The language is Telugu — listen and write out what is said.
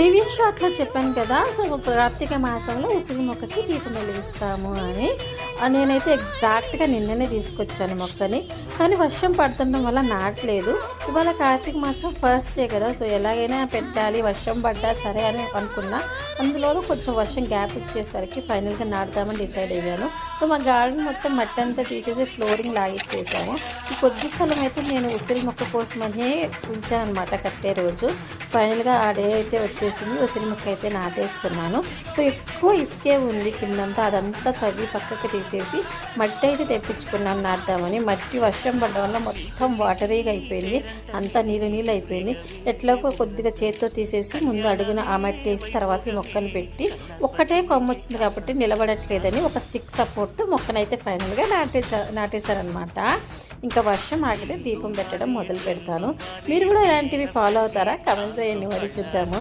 ప్రీవియస్ షాట్లో చెప్పాను కదా సో కార్తీక మాసంలో ఉసిరి మొక్కకి దీపం వెలిగిస్తాము అని. నేనైతే ఎగ్జాక్ట్గా నిన్ననే తీసుకొచ్చాను మొక్కని కానీ వర్షం పడుతుండడం వల్ల నాటలేదు. ఇవాళ కార్తీక మాసం ఫస్ట్ డే కదా సో ఎలాగైనా పెట్టాలి వర్షం పడ్డా సరే అని అనుకున్నా. అందులోనూ కొంచెం వర్షం గ్యాప్ ఇచ్చేసరికి ఫైనల్గా నాటుదామని డిసైడ్ అయ్యాను. సో మా గార్డెన్ మొత్తం మట్టి అంతా తీసేసి ఫ్లోరింగ్ లాగిచ్చేసాము. ఈ కొద్ది స్థలం అయితే నేను ఉసిరి మొక్క కోసమనే ఉంచాను అనమాట కట్టే రోజు. ఫైనల్గా ఆ డే అయితే వచ్చేసింది. ఉసిరి ముక్క అయితే నాటేస్తున్నాను. సో ఎక్కువ ఇసుకే ఉంది కిందంతా. అదంతా తవ్వి పక్కకి తీసేసి మట్టి అయితే తెప్పించుకున్నాను నాటుదామని. మట్టి వర్షం పడడం వల్ల మొత్తం వాటరీగా అయిపోయింది. అంతా నీళ్ళు నీళ్ళు అయిపోయింది. ఎట్లాగో కొద్దిగా చేతితో తీసేసి ముందు అడుగున ఆ మట్టి వేసి తర్వాత మొక్కను పెట్టి ఒక్కటే కొమ్మ వచ్చింది కాబట్టి నిలబడట్లేదని ఒక స్టిక్ సపోర్ట్ మొక్కనైతే ఫైనల్గా నాటేసా నాటేశారనమాట ఇంకా వర్షం ఆగితే దీపం పెట్టడం మొదలు పెడతాను మీరు కూడా ఇలాంటివి ఫాలో అవుతారా? కమెంట్ చేయండి. మరి చూద్దాము